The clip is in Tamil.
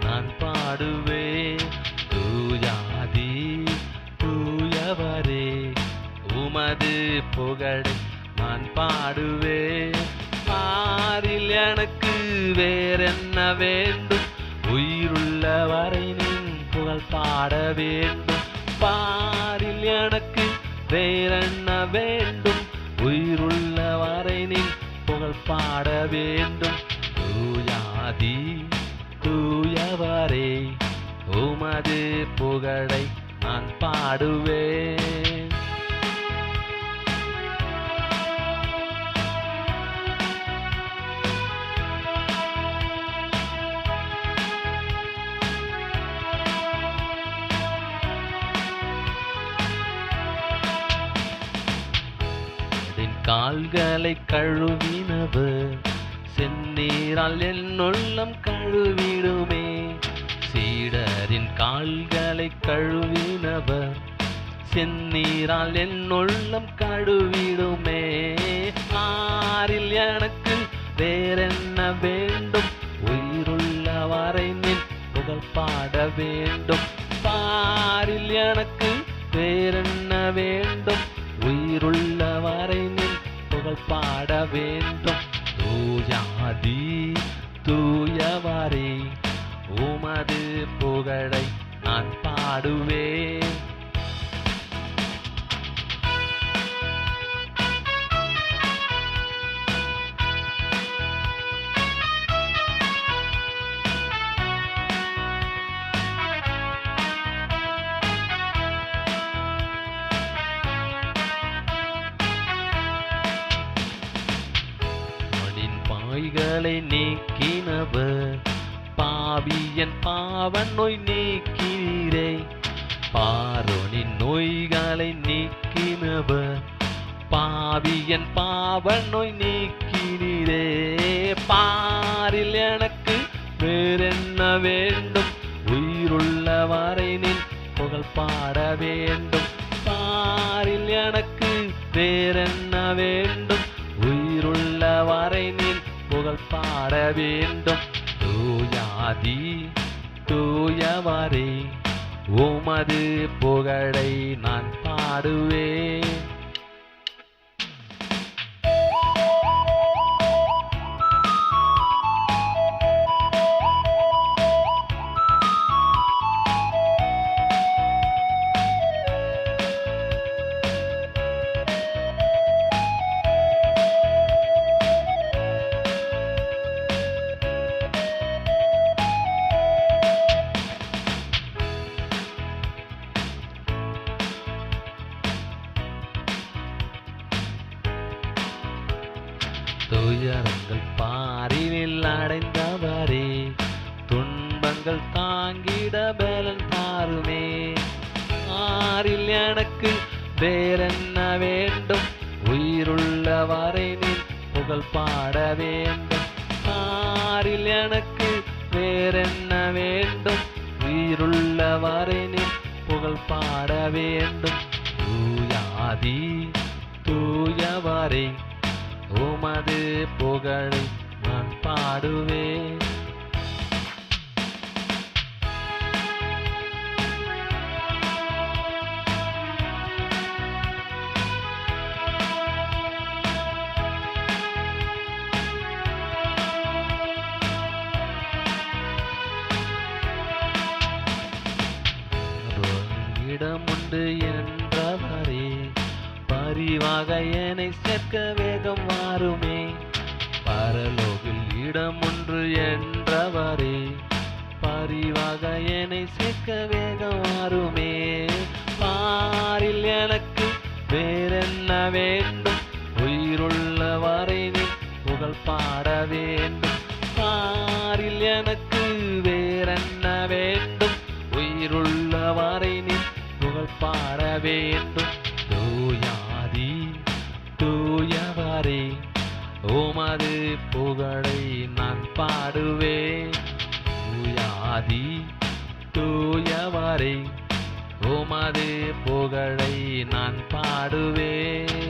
நான் பாடுவே. தூயாதி தூயவரே உமது புகழை நான் பாடுவே. பாரில் எனக்கு வேறென்ன வேண்டும்? உயிருள்ளவரை நின் புகழ் பாட வேண்டும். பாரில் எனக்கு வேறென்ன வேண்டும்? உயிருள்ளவரை நின் புகழ் பாட வேண்டும். தூயாதி ஆண்டவரே உமது புகழை நான் பாடுவேன். கால்களை கழுவினவர் செந்நீரால் என் உள்ளம் கழுவிடுமே. சீடரின் கால்களை கழுவினவர் செந்நீரால் என் உள்ளம் கழுவிடுமே ஆறில் எனக்கு வேறென்ன வேண்டும்? உயிருள்ள வரை நின் புகழ் பாட வேண்டும். பாரில் எனக்கு வேறென்ன வேண்டும்? உயிருள்ள வரை நின் புகழ் பாட வேண்டும். தூயாதி தூயவரே உமது புகழை நான் பாடுவேன். பாய்களை நீக்கினவர் பாவியன் பாவன் நோய் நீக்கிறே. பாரோனின் நோய்களை நீக்கினவர். பாவியன் பாவன் நோய் நீக்கிறீரே பாரில் எனக்கு வேறென்ன வேண்டும்? உயிருள்ள வரையினில் புகழ் பாட வேண்டும். பாரில் எனக்கு வேறென்ன வேண்டும்? உயிருள்ள வரையினில் புகழ் பாட வேண்டும். தூயாதி தூயவரே உமது புகழை நான் பாடுவேன். துயரங்கள் பாரினில் அடைந்தவரே துன்பங்கள் தாங்கிட பலன் தாருமே. ஆறில் எனக்கு வேறென்ன வேண்டும்? உயிருள்ளவரை நீ புகழ் பாட வேண்டும். ஆறில் எனக்கு வேறென்ன வேண்டும்? உயிருள்ளவரை நீ புகழ் பாட வேண்டும். தூயாதி தூயவரை. உமது புகழை நான் பாடுவேன். இடமுண்டு என் பரிவாக என்னை சேர்க்க வேகம் மாறுமே. பரலோகில் இடம் ஒன்று என்றவரே. பரிவாக என்னை சேர்க்க வேகம் மாறுமே. பாரில் எனக்கு வேறென்ன வேண்டும்? உயிருள்ள வரைவே புகழ் பாட வேண்டும். பாரில் எனக்கு வேறென்ன வேண்டும்? உயிருள்ள வரை நீ புகழ் பாட வேண்டும். உமது புகழை நான் பாடுவேன். தூயாதி தூயவரை உமது புகழை நான் பாடுவேன்.